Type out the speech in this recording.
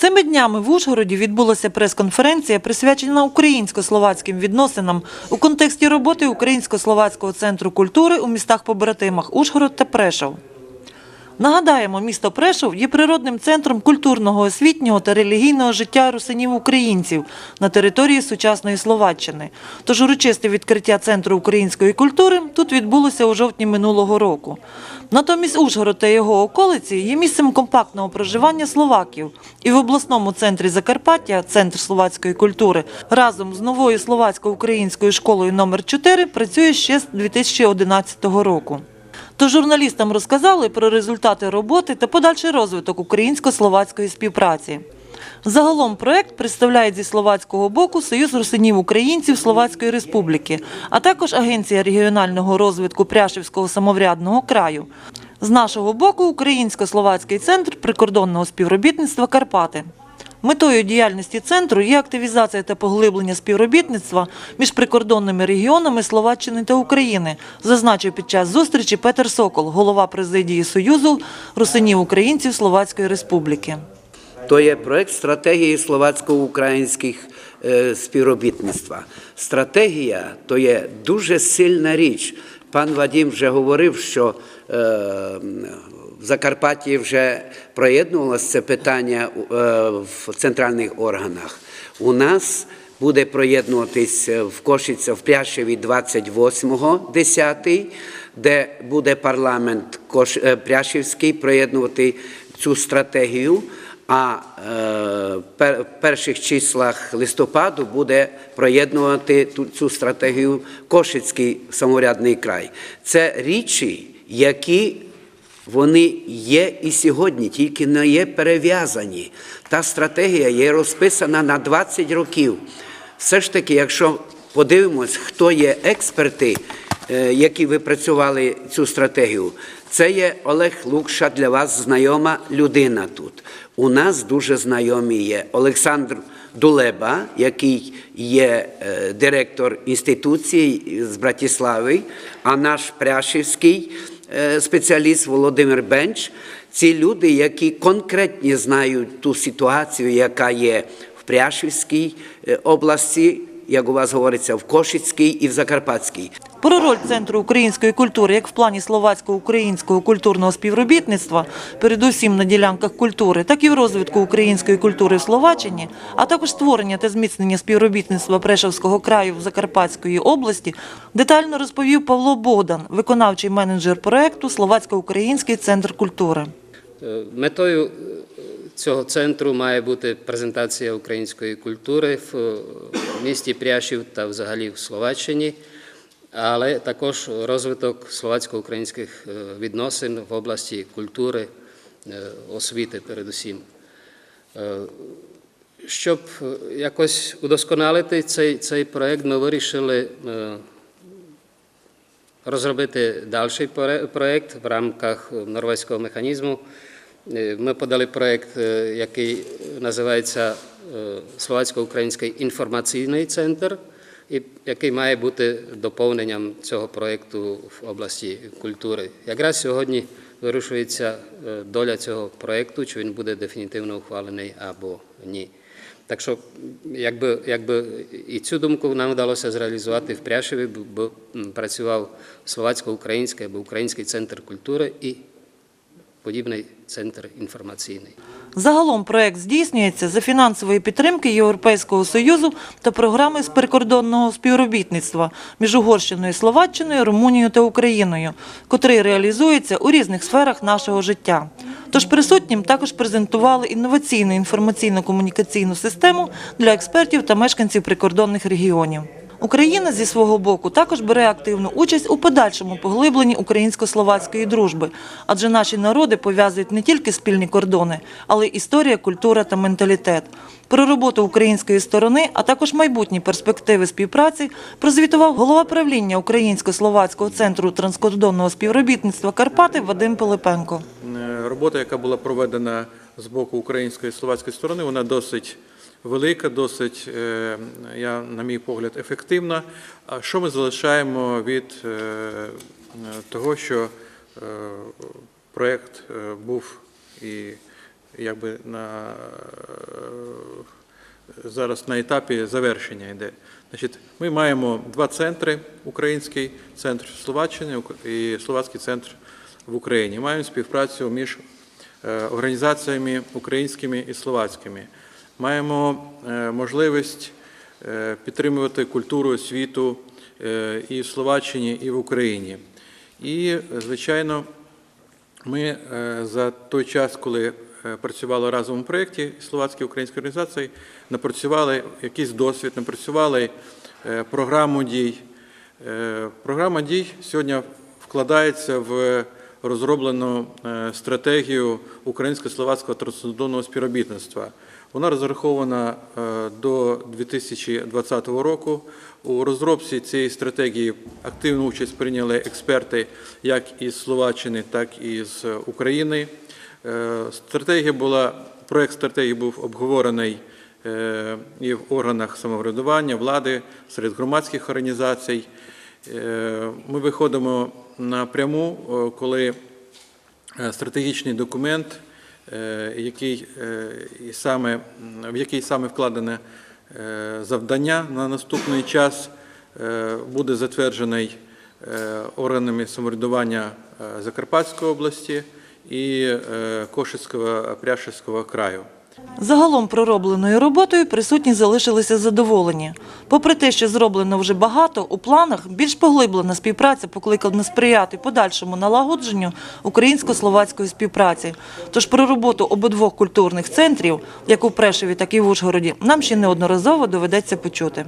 Цими днями в Ужгороді відбулася прес-конференція, присвячена українсько-словацьким відносинам у контексті роботи Українсько-словацького центру культури у містах-побратимах Ужгород та Прешов. Нагадаємо, місто Прешов є природним центром культурного, освітнього та релігійного життя русинів українців на території сучасної Словаччини. Тож урочисте відкриття центру української культури тут відбулося у жовтні минулого року. Натомість Ужгород та його околиці є місцем компактного проживання словаків. І в обласному центрі Закарпаття, центр словацької культури, разом з новою словацько-українською школою номер 4 працює ще з 2011 року. То журналістам розказали про результати роботи та подальший розвиток українсько-словацької співпраці. Загалом проект представляє зі словацького боку Союз русинів українців Словацької Республіки, а також Агенція регіонального розвитку Пряшівського самоврядного краю. З нашого боку Українсько-словацький центр прикордонного співробітництва Карпати. Метою діяльності центру є активізація та поглиблення співробітництва між прикордонними регіонами Словаччини та України, зазначив під час зустрічі Петер Сокол, голова президії Союзу русинів українців Словацької Республіки. То є проект стратегії словацько-українських е, співробітництва. Стратегія то є дуже сильна річ. Пан Вадим вже говорив, що е, в Закарпатті вже проєднувалося це питання е, в центральних органах. У нас буде проєднуватись в Кошице, в Пляшеві 28.10, де буде парламент е, Пряшівський проєднувати цю стратегію. А е, в перших числах листопаду буде проєднувати цю стратегію Кошицький самоврядний край. Це річі, які вони є і сьогодні, тільки не є перев'язані. Та стратегія є розписана на 20 років. Все ж таки, якщо подивимось, хто є експерти, е, які випрацювали цю стратегію, це є Олег Лукша, для вас знайома людина тут. У нас дуже знайомі є Олександр Дулеба, який є е, директор інституції з Братислави, а наш Пряшівський спеціаліст Володимир Бенч. Ці люди, які конкретні знають ту ситуацію, яка є в Пряшівській е, області, як у вас говориться, в Кошицькій і в Закарпатській. Про роль Центру української культури як в плані словацько-українського культурного співробітництва, передусім на ділянках культури, так і в розвитку української культури в Словаччині, а також створення та зміцнення співробітництва Прешевського краю в Закарпатської області, детально розповів Павло Богдан, виконавчий менеджер проекту Словацько-український центр культури. Е, Метою е, цього центру має бути презентація української культури в е, місті Пряшів та взагалі в Словаччині, але також розвиток словацько-українських е, відносин в області культури, е, освіти передусім. Е, Щоб якось удосконалити цей, цей проект, ми вирішили розробити проре- проект в рамках норвезького механізму. Ми подали проект, е, який називається Словацько-Український інформаційний центр, і який має бути доповненням цього проєкту в області культури. Якраз сьогодні вирішується е, доля цього проєкту, чи він буде дефінітивно ухвалений або ні. Так що, якби, якби і цю думку нам вдалося зреалізувати в Пряшеві, бо працював словацько-український або український центр культури і подібний центр інформаційний. Загалом проект здійснюється за фінансової підтримки Європейського Союзу та програми з прикордонного співробітництва між Угорщиною, Словаччиною, Румунією та Україною, котрий реалізується у різних сферах нашого життя. Тож присутнім також презентували інноваційну інформаційно-комунікаційну систему для експертів та мешканців прикордонних регіонів. Україна зі свого боку також бере активну участь у подальшому поглибленні українсько-словацької дружби, адже наші народи пов'язують не тільки спільні кордони, але й історія, культура та менталітет. Про роботу української сторони, а також майбутні перспективи співпраці прозвітував голова правління Українсько-словацького центру транскордонного співробітництва Карпати Вадим Пилипенко. Е, Робота, яка була проведена з боку української і словацької сторони, вона досить велика, досить, е, я, на мій погляд, ефективна. А що ми залишаємо від е, того, що е, проєкт був і якби на зараз на етапі завершення йде. Значить, ми маємо два центри: український центр Словаччини Ук- і словацький центр в Україні. Маємо співпрацю між організаціями українськими і словацькими. Маємо е, можливість е, підтримувати культуру освіту е, і в Словаччині, і в Україні. І, звичайно, ми за той час, коли працювали в разовому проєкті словацької української організації, напрацювали якийсь досвід, напрацювали програму дій. Програма дій сьогодні вкладається в розроблену стратегію українсько-словацького трансдонного співробітництва. Вона розрахована е, до 2020 року. У розробці цієї стратегії активну участь прийняли експерти як із Словаччини, так і з України. Е, Стратегія була, проект стратегії був обговорений е, і в органах самоврядування, влади, серед громадських організацій. Ми виходимо напряму, коли стратегічний документ, який, е, саме, в який саме вкладене е, завдання на наступний час, е, буде затверджений е, органами самоврядування е, Закарпатської області і е, Кошицького Пряшівського краю. Загалом проробленою роботою присутні залишилися задоволені. Попри те, що зроблено вже багато, у планах більш поглиблена співпраця покликана сприяти подальшому налагодженню українсько-словацької співпраці. Тож про роботу обидвох культурних центрів, як у Прешеві, так і в Ужгороді, нам ще неодноразово доведеться почути.